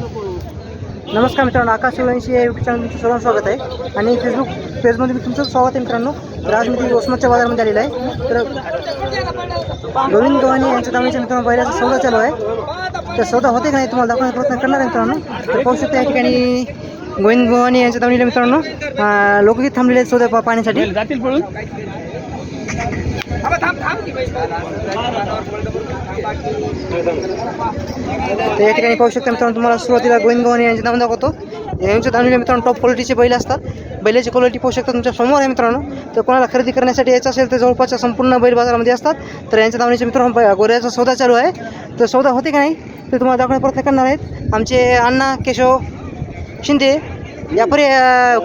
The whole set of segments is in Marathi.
नमस्कार मित्रांनो आकाश सोळंशी या युट्यूब चॅनल तुमचं सर्वांना स्वागत आहे. आणि फेसबुक पेजमध्ये मी तुमचं स्वागत आहे मित्रांनो. तर आज मी ओसमतच्या बाजारामध्ये आलेला आहे. तर गोविंद गव्हाणी यांच्या दावणीच्या मित्रांनो बैलाचा सौदा चालू आहे. तर सौदा होते का नाही तुम्हाला दाखवण्याचा प्रयत्न करणार आहे मित्रांनो. तर पाहू शकता या ठिकाणी गोविंद गव्हाणे यांच्या दावणीला मित्रांनो लोकगीत थांबलेले आहेत सौदा पा- पाहण्यासाठी. जातील पळून? तर या ठिकाणी पाहू शकता मित्रांनो तुम्हाला सुरुवातीला गोविंद गव्हाणे यांचे नाव दाखवतो. यांच्या दावणीला मित्रांनो टॉप क्वालिटीचे बैल असतात. बैलाची क्वालिटी पाहू शकता तुमच्यासमोर आहे मित्रांनो. तर कोणाला खरेदी करण्यासाठी यायचं असेल तर जवळपासच्या संपूर्ण बैल बाजारामध्ये असतात. तर यांच्या दावणीचे मित्रांनो गोऱ्याचा सौदा चालू आहे. तर सौदा होते का नाही? ते तुम्हाला दाखवण्याचा प्रयत्न करणार आहेत. आमचे अण्णा केशव शिंदे यापरी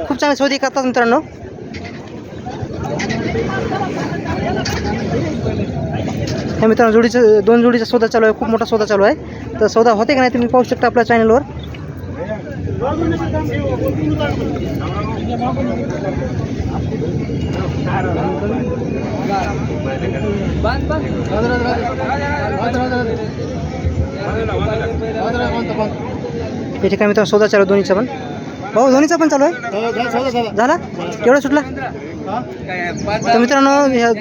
खूप चांगले सौदे करतात मित्रांनो. हे मित्रांनो जोडीचं दोन जोडीचा सौदा चालू आहे खूप मोठा सौदा चालू आहे. तर सौदा होते का नाही तुम्ही पाहू शकता आपल्या चॅनलवर या ठिकाणी मित्र सौदा चालू धोनीचा दोन्हीचा पण. भाऊ दोन्हीचा पण चालू आहे? झाला? केवढा सुटला? तर मित्रांनो ह्या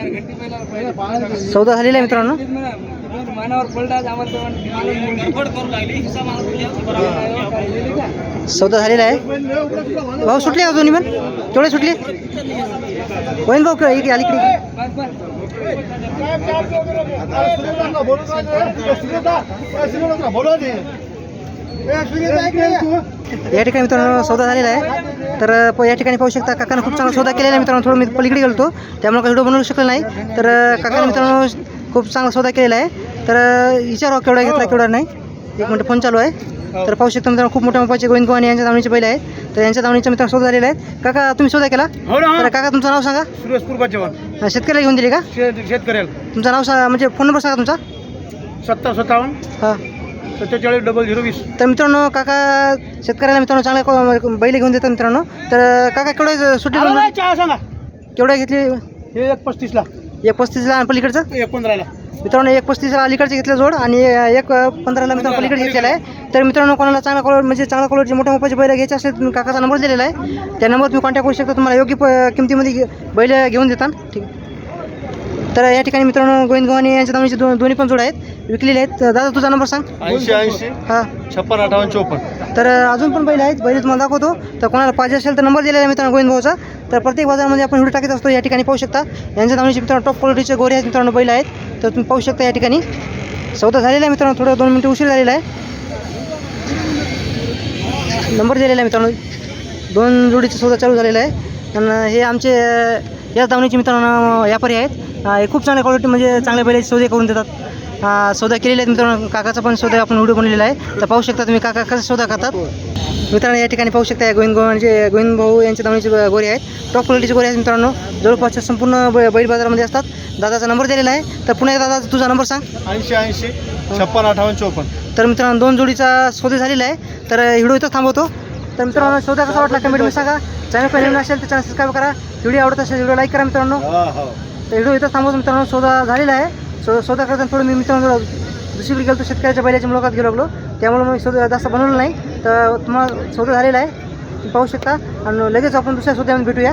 सौदा झालेला आहे मित्रांनो. सौदा झालेला आहे. भाऊ सुटले का दोन्ही पण? केवढे सुटले? होईन भाऊ इकडे अलीकडे या. ठिकाणी मित्रांनो सौदा झालेला आहे. तर या ठिकाणी पाहू शकता काकानं खूप चांगला सौदा केलेला आहे मित्रांनो. थोडं मी पलीकडे गेलो त्यामुळे काही व्हिडिओ बनवू शकलो नाही. तर काकाने मित्रांनो खूप चांगला सौदा केलेला आहे. तर विचारावं केवढा घेतला केवढा नाही. एक मिनिट फोन चालू आहे. तर पाहू शकता मित्रांनो खूप मोठ्या मापाचे गोविंद गव्हाणे यांच्या दावणीचे पहिले आहेत. तर यांच्या दावणीचा मित्रांनो सौदा झालेला आहे काका तुम्ही सौदा केला? हो तर काका तुमचं नाव सांगा. सुरेश शेतकऱ्याला घेऊन दिले का? शेत शेतकऱ्याला. तुमचं नाव सांगा म्हणजे फोन नंबर सांगा तुमचा. सत्ता सत्तावन्न. हां. सत्तेचाळीस डबल झिरो वीस. तर मित्रांनो काका शेतकऱ्याला मित्रांनो चांगल्या बैल घेऊन देतात मित्रांनो. तर काका केवढे सुट्टी चहा सांगा. केवढ्या घेतली? हे एक पस्तीसला एक पस्तीसला आणि पलीकडचं? एक पंधराला मित्रांनो एक पस्तीसला अलीकडचे घेतलं जोड आणि एक पंधराला मित्रांनो पलीकडे घेतलेला आहे. तर मित्रांनो कोणाला चांगला कलर म्हणजे चांगला कलरचे मोठ्या मोठ्याचे बैल घ्यायचे असेल तुम्ही काकाचा नंबर दिलेला आहे. त्या नंबर तुम्ही कॉन्टॅक्ट करू शकता. तुम्हाला योग्य प- किमतीमध्ये बैल घेऊन देतात. ठीक तर या ठिकाणी मित्रांनो गोविंद गव्हाणे यांच्या नावाचे दोन दोन्ही पण जोड आहेत. विकलेले आहेत. तर दादा तुझा नंबर सांग. ऐंशी ऐंशी. हां. छप्पन अठ्ठावन्न चोपन्न. तर अजून पण बैल आहेत. बैल तुम्हाला दाखवतो. तर कोणाला पाहिजे असेल तर नंबर दिलेला आहे मित्रांनो गोविंद भाऊचा. तर प्रत्येक बाजारामध्ये आपण व्हिडिओ टाकत असतो. या ठिकाणी पाहू शकता. यांच्या नावाचे मित्रांनो टॉप क्वालिटीचे गोरे आहेत मित्रांनो बैल आहेत. तर तुम्ही पाहू शकता या ठिकाणी. सौदा झालेला आहे मित्रांनो. थोडं दोन मिनटं उशीर झालेला आहे. नंबर दिलेला आहे मित्रांनो. दोन जोडीचा सौदा चालू झालेला आहे. आणि हे आमचे याच दावणीचे मित्रांनो व्यापारी आहेत. हे खूप चांगल्या क्वालिटी म्हणजे चांगल्या बैलाचे सौदे करून देतात. सौदा केलेले आहेत मित्रांनो. काकाचा पण सौदा आपण व्हिडिओ बनलेला आहे. तर पाहू शकता तुम्ही काका कसा सौदा करतात मित्रांनो या ठिकाणी पाहू शकता गोविंद म्हणजे गोविंद भाऊ यांच्या दावणीचे गोरे आहेत. टॉप क्वालिटीचे गोरे आहेत मित्रांनो. जवळपासच्या संपूर्ण बैल बाजारामध्ये असतात. दादाचा नंबर दिलेला आहे. तर पुन्हा दादा तुझा नंबर सांग. ऐंशी ऐंशी छप्पन अठ्ठावन्न चोपन्न. तर मित्रांनो दोन जोडीचा सौदा झालेला आहे. तर व्हिडिओ इथं थांबवतो. तर मित्रांनो सौदा कसा वाटला कमेंटमध्ये सांगा. चॅनल पहिल्यांदा असेल तर चॅनल सबस्क्राईब करा. व्हिडिओ आवडत असेल व्हिडिओ लाईक करा मित्रांनो. हा हो. तर व्हिडिओ इथं थांबवतो मित्रांनो सौदा झालेला आहे. सो सौदा करताना थोडं मी मित्रांनो दुसरीकडे गेलो शेतकऱ्याच्या बैलाच्या मुलाखत गेलो लागलो. त्यामुळे मी सौदा जास्त बनवलं नाही. तर तुम्हाला सौदा झालेला आहे. तुम्ही पाहू शकता. आणि लगेच आपण दुसऱ्या सौद्यामध्ये भेटूया.